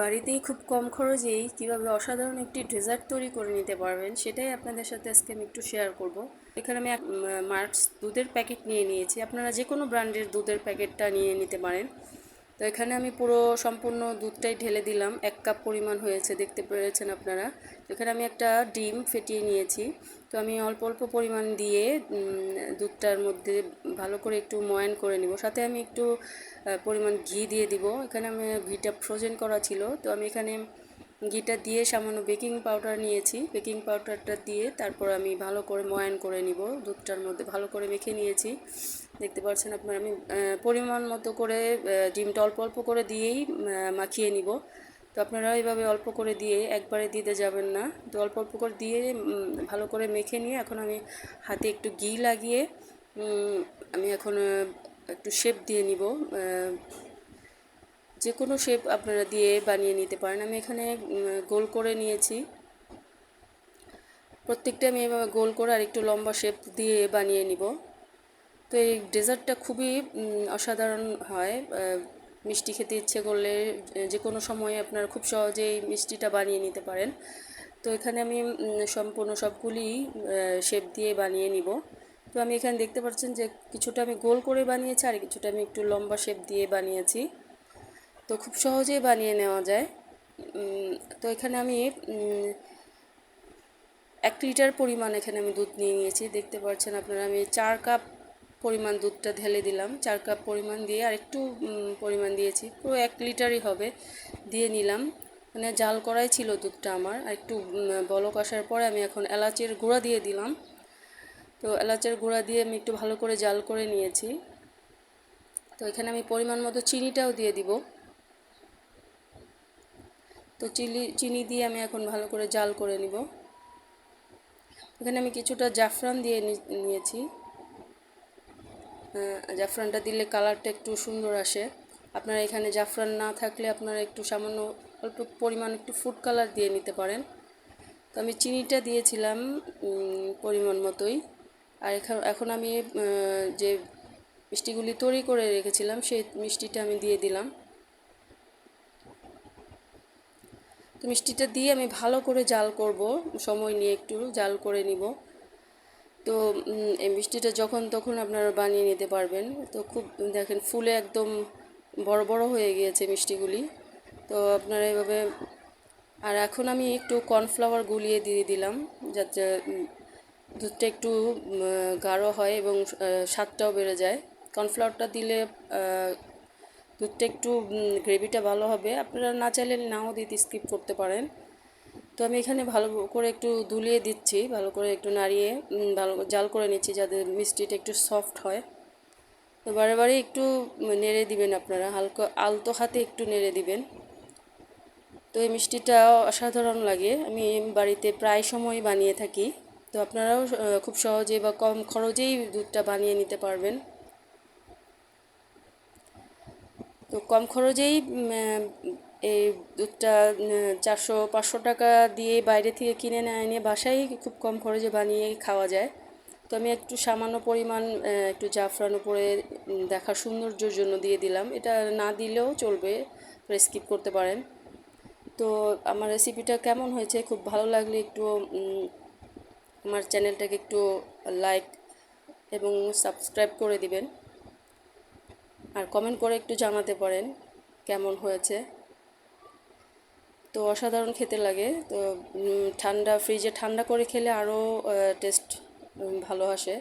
বাড়িতেই খুব কম খরচেই কীভাবে অসাধারণ একটি ডেজার্ট তৈরি করে নিতে পারবেন, সেটাই আপনাদের সাথে আজকে আমি একটু শেয়ার করব। এখানে আমি মার্কস দুধের প্যাকেট নিয়ে নিয়েছি। আপনারা যে কোনো ব্র্যান্ডের দুধের প্যাকেটটা নিয়ে নিতে পারেন। তো এখানে আমি পুরো সম্পূর্ণ দুধটাই ঢেলে দিলাম। এক কাপ পরিমাণ হয়েছে, দেখতে পেরেছেন আপনারা। এখানে আমি একটা ডিম ফেটিয়ে নিয়েছি। তো আমি অল্প অল্প পরিমাণ দিয়ে দুধটার মধ্যে ভালো করে একটু ময়ান করে নিব। সাথে আমি একটু পরিমাণ ঘি দিয়ে দিব। এখানে আমি ঘিটা ফ্রোজেন করা ছিল। তো আমি এখানে ঘিটা দিয়ে সামান্য বেকিং পাউডার নিয়েছি। বেকিং পাউডারটা দিয়ে তারপর আমি ভালো করে ময়ান করে নিব। দুধটার মধ্যে ভালো করে মেখে নিয়েছি। দেখতে পাচ্ছেন আপনার, আমি পরিমাণ মতো করে ডিমটা অল্প অল্প করে দিয়েই মাখিয়ে নিব। তো আপনারা এইভাবে অল্প করে দিয়ে একবারে দিতে যাবেন না। তো অল্প অল্প করে দিয়ে ভালো করে মেখে নিয়ে এখন আমি হাতে একটু ঘি লাগিয়ে আমি এখন একটু শেপ দিয়ে নিব। যে কোনো শেপ আপনারা দিয়ে বানিয়ে নিতে পারেন। আমি এখানে গোল করে নিয়েছি। প্রত্যেকটা আমি এভাবে গোল করে আর একটু লম্বা শেপ দিয়ে বানিয়ে নিব। তো এই ডেজার্টটা খুবই অসাধারণ হয়। মিষ্টি খেতে ইচ্ছে করলে যে কোনো সময়ে আপনারা খুব সহজেই মিষ্টিটা বানিয়ে নিতে পারেন। তো এখানে আমি সম্পূর্ণ সবগুলি শেপ দিয়ে বানিয়ে নিব। তো আমি এখানে দেখতে পাচ্ছেন যে কিছুটা আমি গোল করে বানিয়েছি, আর কিছুটা আমি একটু লম্বা শেপ দিয়ে বানিয়েছি। তো খুব সহজেই বানিয়ে নেওয়া যায়। তো এখানে আমি এক লিটার পরিমাণ এখানে আমি দুধ নিয়ে নিয়েছি। দেখতে পাচ্ছেন আপনারা, আমি চার কাপ পরিমাণ দুধটা ঢেলে দিলাম। চার কাপ পরিমাণ দিয়ে আর একটু পরিমাণ দিয়েছি। পুরো এক লিটারই হবে, দিয়ে নিলাম। মানে জাল করাই ছিল দুধটা আমার। আর একটু বলক আসার পরে আমি এখন এলাচের গুঁড়া দিয়ে দিলাম। তো এলাচের গুঁড়া দিয়ে আমি একটু ভালো করে জাল করে নিয়েছি। তো এখানে আমি পরিমাণ মতো চিনিটাও দিয়ে দিব। তো চিলি, চিনি দিয়ে আমি এখন ভালো করে জাল করে নিব। এখানে আমি কিছুটা জাফরান দিয়ে নিয়েছি। জাফরানটা দিলে কালারটা একটু সুন্দর আসে। আপনারা এখানে জাফরান না থাকলে আপনারা একটু সামান্য অল্প পরিমাণ একটু ফুড কালার দিয়ে নিতে পারেন। তো আমি চিনিটা দিয়েছিলাম পরিমাণ মতোই। আর এখন আমি যে মিষ্টিগুলি তৈরি করে রেখেছিলাম, সেই মিষ্টিটা আমি দিয়ে দিলাম। তো মিষ্টিটা দিয়ে আমি ভালো করে জাল করব। সময় নিয়ে একটু জাল করে নিব। তো এই মিষ্টিটা যখন তখন আপনারা বানিয়ে নিতে পারবেন। তো খুব, দেখেন, ফুলে একদম বড় বড় হয়ে গিয়েছে মিষ্টিগুলি। তো আপনারা এভাবে, আর এখন আমি একটু কর্নফ্লাওয়ার গুলিয়ে দিয়ে দিলাম, যাতে দুধটা একটু গাঢ় হয় এবং স্বাদটাও বেড়ে যায়। কর্নফ্লাওয়ারটা দিলে দুধটা একটু গ্রেভিটা ভালো হবে। আপনারা না চাইলে নাও দিতে স্কিপ করতে পারেন। তো আমি এখানে ভালো করে একটু দুলিয়ে দিচ্ছি, ভালো করে একটু নাড়িয়ে ভালো জাল করে নিচ্ছি যাতে মিষ্টিটা একটু সফট হয়। তো বারে বারে একটু নেড়ে দিবেন আপনারা, হালকা আলতো হাতে একটু নেড়ে দিবেন। তো এই মিষ্টিটা অসাধারণ লাগে। আমি বাড়িতে প্রায় সময় বানিয়ে থাকি। তো আপনারাও খুব সহজে বা কম খরচেই দুধটা বানিয়ে নিতে পারবেন। তো কম খরচেই এই দুধটা চারশো, পাঁচশো টাকা দিয়ে বাইরে থেকে কিনে না এনে বাসায় খুব কম খরচে বানিয়ে খাওয়া যায়। তো আমি একটু সামান্য পরিমাণ একটু জাফরান উপরে দেখা সৌন্দর্যের জন্য দিয়ে দিলাম। এটা না দিলেও চলবে স্কিপ করতে পারেন। তো আমার রেসিপিটা কেমন হয়েছে, খুব ভালো লাগলে একটু আমার চ্যানেলটাকে একটু লাইক এবং সাবস্ক্রাইব করে দিবেন। আর কমেন্ট করে একটু জানাতে পারেন কেমন হয়েছে। তো অসাধারণ খেতে লাগে। তো ঠান্ডা ফ্রিজে ঠান্ডা করে খেলে আরও টেস্ট ভালো আসে।